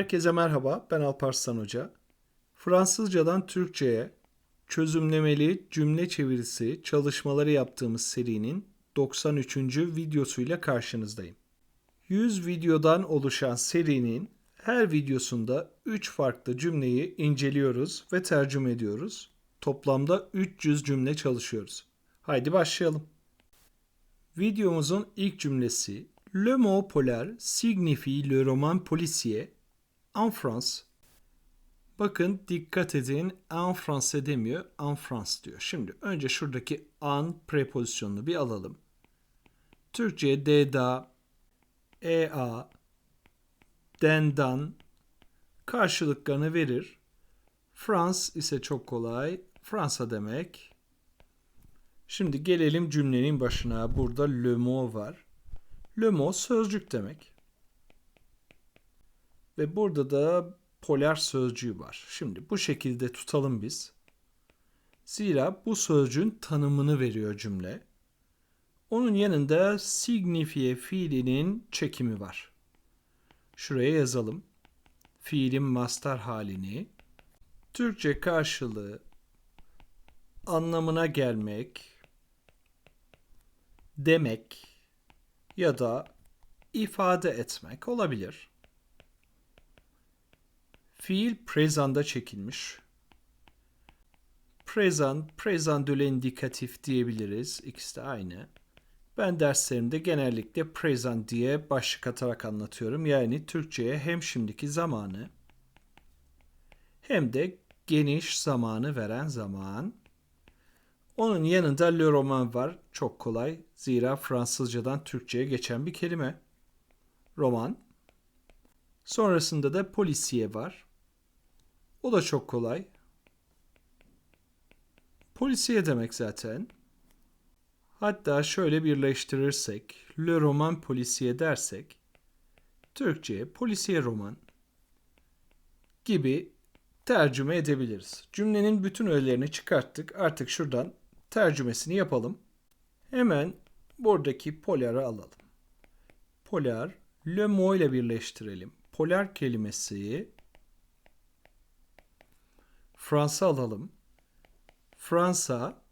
Herkese merhaba, ben Alparslan Hoca. Fransızcadan Türkçe'ye çözümlemeli cümle çevirisi çalışmaları yaptığımız serinin 93. videosuyla karşınızdayım. 100 videodan oluşan serinin her videosunda 3 farklı cümleyi inceliyoruz ve tercüme ediyoruz. Toplamda 300 cümle çalışıyoruz. Haydi başlayalım. Videomuzun ilk cümlesi Le mot polar signifie le roman policier en France. Bakın dikkat edin en France demiyor en France diyor. Şimdi önce şuradaki an prepozisyonunu bir alalım. Türkçe de da, e a, den dan karşılıklarını verir. France ise çok kolay. Fransa demek. Şimdi gelelim cümlenin başına. Burada le mot var. Le mot sözcük demek. Ve burada da polar sözcüğü var. Şimdi bu şekilde tutalım biz. Zira bu sözcüğün tanımını veriyor cümle. Onun yanında signifie fiilinin çekimi var. Şuraya yazalım. Fiilin master halini. Türkçe karşılığı anlamına gelmek, demek ya da ifade etmek olabilir. Fiil prezanda çekilmiş. Prezant, prezant de l'indikatif diyebiliriz. İkisi de aynı. Ben derslerimde genellikle present diye başlık atarak anlatıyorum. Yani Türkçe'ye hem şimdiki zamanı hem de geniş zamanı veren zaman. Onun yanında le roman var. Çok kolay. Zira Fransızcadan Türkçe'ye geçen bir kelime. Roman. Sonrasında da polisiye var. O da çok kolay. Polisiye demek zaten. Hatta şöyle birleştirirsek, le roman polisiye dersek, Türkçe'ye polisiye roman gibi tercüme edebiliriz. Cümlenin bütün öğelerini çıkarttık. Artık şuradan tercümesini yapalım. Hemen buradaki poları alalım. Polar, le mot ile birleştirelim. Polar kelimesi Fransa alalım. Fransa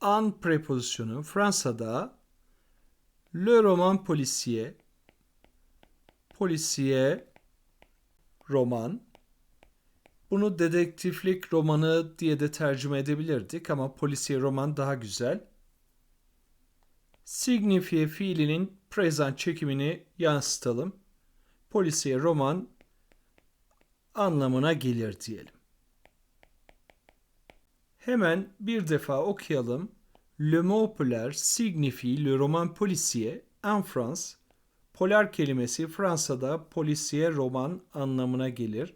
an prepozisyonu Fransa'da le roman policier policier roman bunu dedektiflik romanı diye de tercüme edebilirdik ama polisiye roman daha güzel. Signifie fiilinin present çekimini yansıtalım. Polisiye roman anlamına gelir diyelim. Hemen bir defa okuyalım. Le mot polar signifie le roman policier en France. Polar kelimesi Fransa'da polisiye roman anlamına gelir.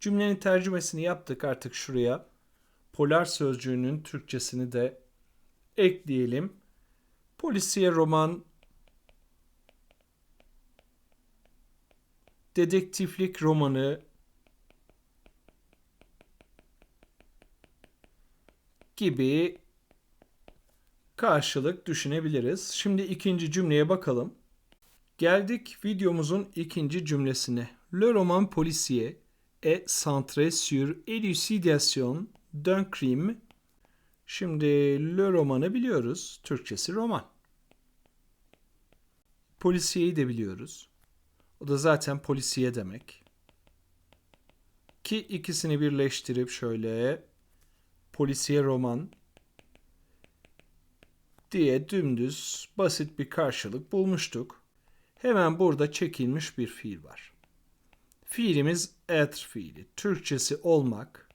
Cümlenin tercümesini yaptık artık şuraya. Polar sözcüğünün Türkçesini de ekleyelim. Polisiye roman dedektiflik romanı gibi karşılık düşünebiliriz. Şimdi ikinci cümleye bakalım. Geldik videomuzun ikinci cümlesine. Le roman policier est centré sur élucidation d'un crime. Şimdi le romanı biliyoruz. Türkçesi roman. Polisiyeyi de biliyoruz. O da zaten polisiye demek. Ki ikisini birleştirip şöyle polisiye roman diye dümdüz basit bir karşılık bulmuştuk. Hemen burada çekilmiş bir fiil var. Fiilimiz être fiili. Türkçesi olmak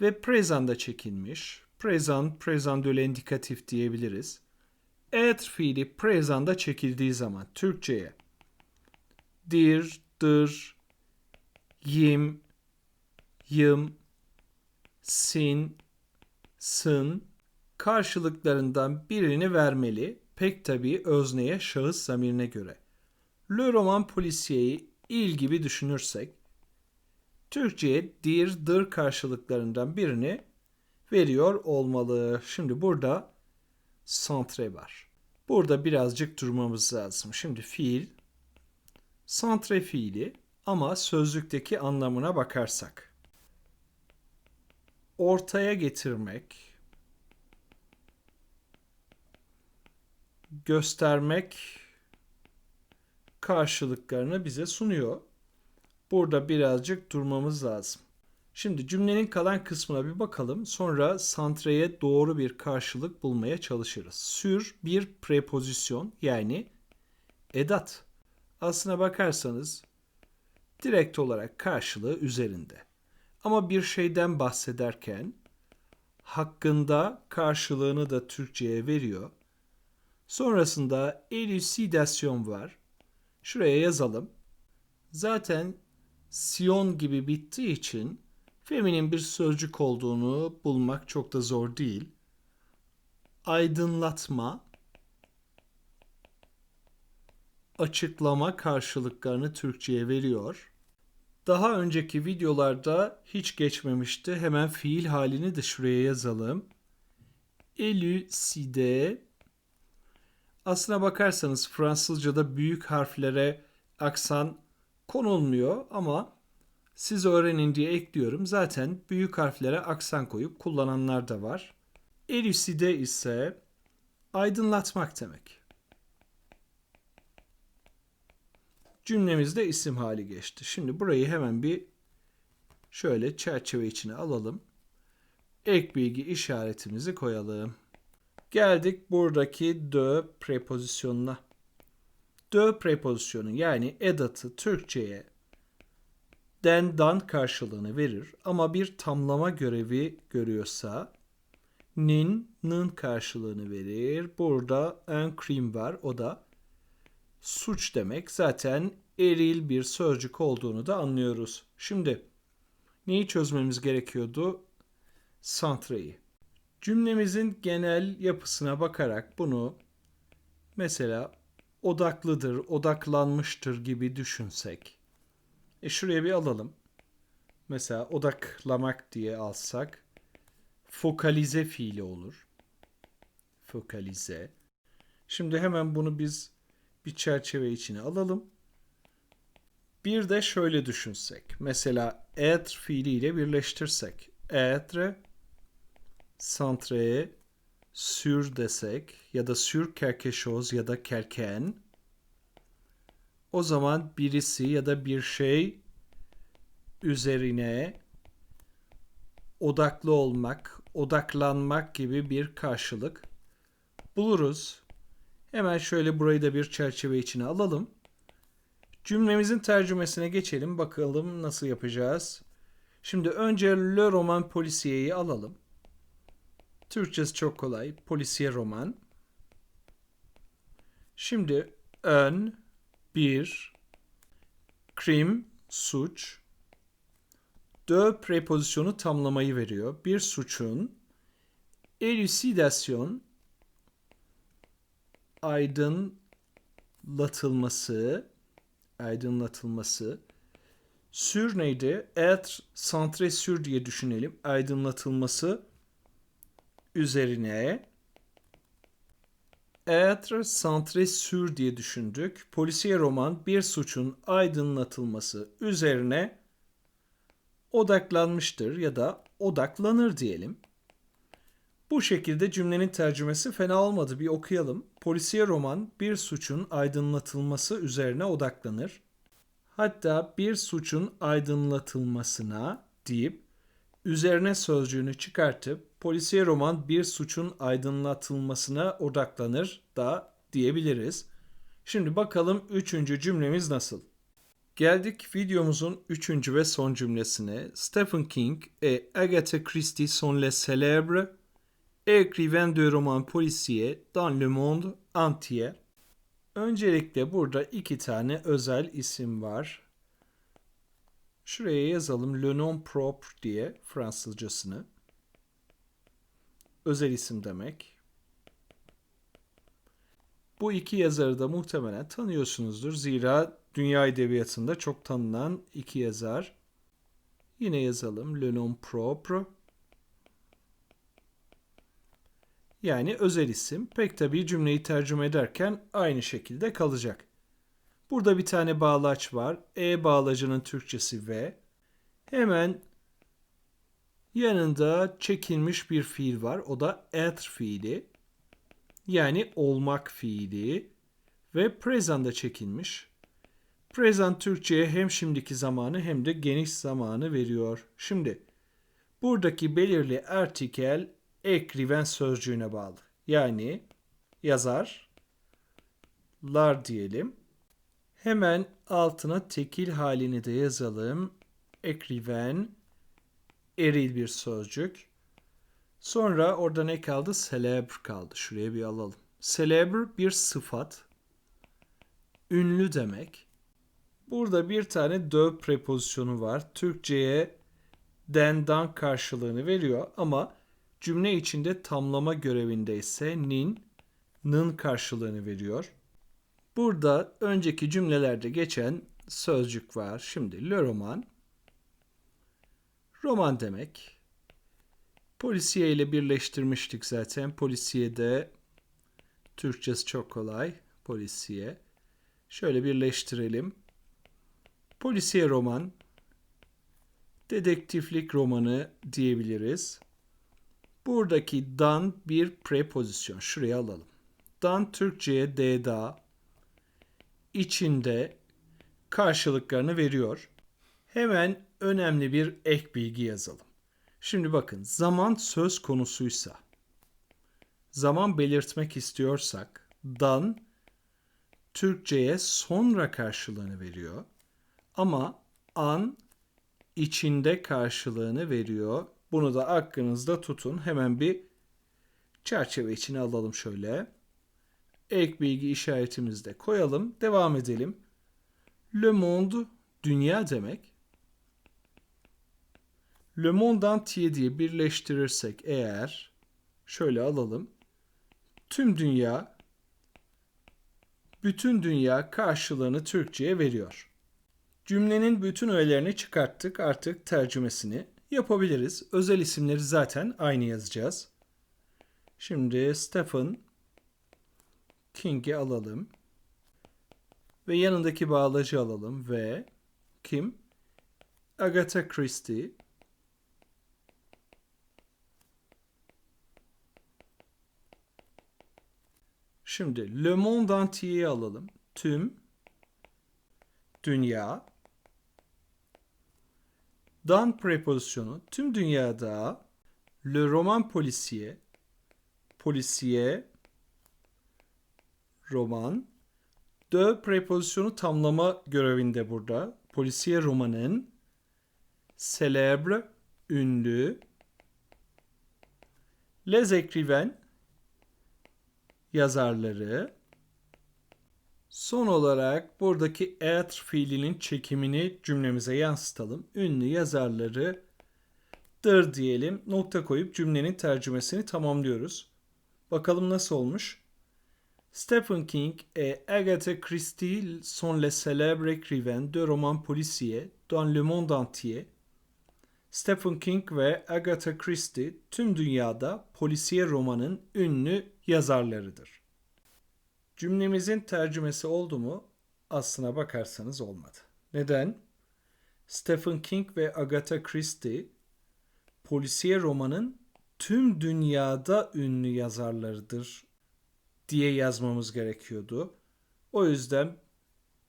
ve present'da çekilmiş. Present, present indikatif diyebiliriz. Être fiili present'da çekildiği zaman Türkçe'ye dir, dır, yim, yım, sin, sın karşılıklarından birini vermeli. Pek tabii özneye şahıs zamirine göre. Le roman polisiyeyi il gibi düşünürsek Türkçe'ye dir, dır karşılıklarından birini veriyor olmalı. Şimdi burada centre var. Burada birazcık durmamız lazım. Şimdi fiil Santre fiili ama sözlükteki anlamına bakarsak. Ortaya getirmek, göstermek karşılıklarını bize sunuyor. Burada birazcık durmamız lazım. Şimdi cümlenin kalan kısmına bir bakalım. Sonra santreye doğru bir karşılık bulmaya çalışırız. Sür bir prepozisyon yani edat. Aslına bakarsanız direkt olarak karşılığı üzerinde. Ama bir şeyden bahsederken hakkında karşılığını da Türkçe'ye veriyor. Sonrasında elucidasyon var. Şuraya yazalım. Zaten Sion gibi bittiği için feminin bir sözcük olduğunu bulmak çok da zor değil. Aydınlatma, açıklama karşılıklarını Türkçe'ye veriyor. Daha önceki videolarda hiç geçmemişti. Hemen fiil halini de şuraya yazalım. Elucide. Aslına bakarsanız Fransızca'da büyük harflere aksan konulmuyor ama siz öğrenin diye ekliyorum. Zaten büyük harflere aksan koyup kullananlar da var. Elucide ise aydınlatmak demek. Cümlemizde isim hali geçti. Şimdi burayı hemen bir şöyle çerçeve içine alalım. Ek bilgi işaretimizi koyalım. Geldik buradaki de prepozisyonuna. De prepozisyonu yani edatı Türkçe'ye den dan karşılığını verir ama bir tamlama görevi görüyorsa nin nın karşılığını verir. Burada en krim var o da suç demek. Zaten eril bir sözcük olduğunu da anlıyoruz. Şimdi neyi çözmemiz gerekiyordu? Santreyi. Cümlemizin genel yapısına bakarak bunu mesela odaklıdır, odaklanmıştır gibi düşünsek. E şuraya bir alalım. Mesela odaklamak diye alsak fokalize fiili olur. Fokalize. Şimdi hemen bunu biz bir çerçeve içine alalım. Bir de şöyle düşünsek. Mesela être fiiliyle birleştirsek. Être centré sur desek ya da sur quelque chose ya da quelqu'un o zaman birisi ya da bir şey üzerine odaklı olmak, odaklanmak gibi bir karşılık buluruz. Hemen şöyle burayı da bir çerçeve içine alalım. Cümlemizin tercümesine geçelim. Bakalım nasıl yapacağız. Şimdi önce Le Roman Policiye'yi alalım. Türkçesi çok kolay. Polisiye roman. Şimdi ön, bir, krim, suç, de prepozisyonu tamlamayı veriyor. Bir suçun elucidasyon aydınlatılması aydınlatılması sür neydi? Être centré sur diye düşünelim. Aydınlatılması üzerine être centré sur diye düşündük. Polisiye roman bir suçun aydınlatılması üzerine odaklanmıştır ya da odaklanır diyelim. Bu şekilde cümlenin tercümesi fena olmadı. Bir okuyalım. Polisiye roman bir suçun aydınlatılması üzerine odaklanır. Hatta bir suçun aydınlatılmasına deyip üzerine sözcüğünü çıkartıp polisiye roman bir suçun aydınlatılmasına odaklanır da diyebiliriz. Şimdi bakalım üçüncü cümlemiz nasıl? Geldik videomuzun üçüncü ve son cümlesine. Stephen King et Agatha Christie sont les célèbres écrivains de romans policiers dans le monde entier. Öncelikle burada iki tane özel isim var. Şuraya yazalım le nom propre diye Fransızcasını. Özel isim demek. Bu iki yazarı da muhtemelen tanıyorsunuzdur. Zira dünya edebiyatında çok tanınan iki yazar. Yine yazalım le nom propre. Yani özel isim. Pek tabii cümleyi tercüme ederken aynı şekilde kalacak. Burada bir tane bağlaç var. E bağlacının Türkçesi V. Hemen yanında çekilmiş bir fiil var. O da être fiili. Yani olmak fiili. Ve present'da çekilmiş. Present Türkçe'ye hem şimdiki zamanı hem de geniş zamanı veriyor. Şimdi buradaki belirli artikel ekriven sözcüğüne bağlı. Yani yazar, lar diyelim. Hemen altına tekil halini de yazalım. Ekriven, eril bir sözcük. Sonra orada ne kaldı? Celebre kaldı. Şuraya bir alalım. Celebre bir sıfat. Ünlü demek. Burada bir tane de prepozisyonu var. Türkçe'ye den dan karşılığını veriyor ama cümle içinde tamlama görevinde ise nin, nın karşılığını veriyor. Burada önceki cümlelerde geçen sözcük var. Şimdi le roman. Roman demek. Polisiye ile birleştirmiştik zaten. Polisiye de Türkçesi çok kolay. Polisiye. Şöyle birleştirelim. Polisiye roman, dedektiflik romanı diyebiliriz. Buradaki dan bir prepozisyon. Şuraya alalım. Dan Türkçe'ye d'da içinde karşılıklarını veriyor. Hemen önemli bir ek bilgi yazalım. Şimdi bakın zaman söz konusuysa zaman belirtmek istiyorsak dan Türkçe'ye sonra karşılığını veriyor. Ama an içinde karşılığını veriyor. Bunu da aklınızda tutun. Hemen bir çerçeve içine alalım şöyle. Ek bilgi işaretimizi de koyalım. Devam edelim. Le monde dünya demek. Le monde entier diye birleştirirsek eğer şöyle alalım. Tüm dünya bütün dünya karşılığını Türkçe'ye veriyor. Cümlenin bütün öğelerini çıkarttık. Artık tercümesini yapabiliriz. Özel isimleri zaten aynı yazacağız. Şimdi Stephen King'i alalım. Ve yanındaki bağlacı alalım ve kim? Agatha Christie. Şimdi Le Monde Entier'i alalım. Tüm dünya Dan prepozisyonu tüm dünyada le roman policier, policier, roman, de prepozisyonu tamlama görevinde burada. Policier romanın célèbre, ünlü, les écrivains, yazarları, Son olarak buradaki être fiilinin çekimini cümlemize yansıtalım. Ünlü yazarları dır diyelim. Nokta koyup cümlenin tercümesini tamamlıyoruz. Bakalım nasıl olmuş? Stephen King et Agatha Christie sont les célèbres écrivains de romans policiers dans le monde entier. Stephen King ve Agatha Christie tüm dünyada polisiye romanın ünlü yazarlarıdır. Cümlemizin tercümesi oldu mu? Aslına bakarsanız olmadı. Neden? Stephen King ve Agatha Christie polisiye romanın tüm dünyada ünlü yazarlarıdır diye yazmamız gerekiyordu. O yüzden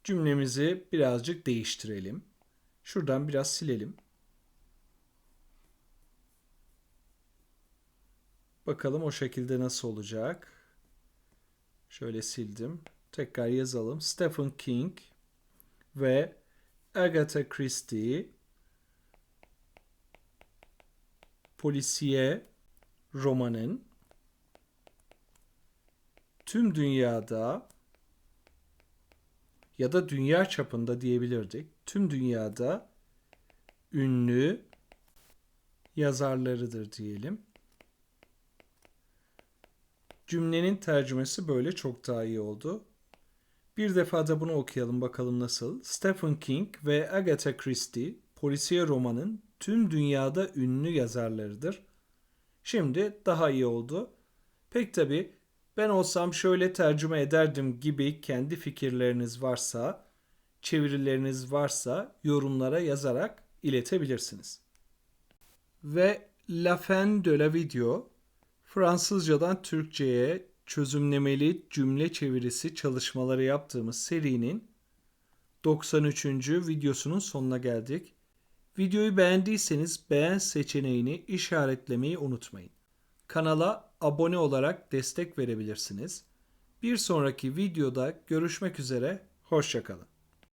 cümlemizi birazcık değiştirelim. Şuradan biraz silelim. Bakalım o şekilde nasıl olacak. Şöyle sildim. Tekrar yazalım. Stephen King ve Agatha Christie polisiye romanın tüm dünyada ya da dünya çapında diyebilirdik. Tüm dünyada ünlü yazarlarıdır diyelim. Cümlenin tercümesi böyle çok daha iyi oldu. Bir defa da bunu okuyalım bakalım nasıl. Stephen King ve Agatha Christie polisiye romanın tüm dünyada ünlü yazarlarıdır. Şimdi daha iyi oldu. Pek tabi ben olsam şöyle tercüme ederdim gibi kendi fikirleriniz varsa çevirileriniz varsa yorumlara yazarak iletebilirsiniz. Ve La fin de la video Fransızcadan Türkçe'ye çözümlemeli cümle çevirisi çalışmaları yaptığımız serinin 93. videosunun sonuna geldik. Videoyu beğendiyseniz beğen seçeneğini işaretlemeyi unutmayın. Kanala abone olarak destek verebilirsiniz. Bir sonraki videoda görüşmek üzere, hoşçakalın.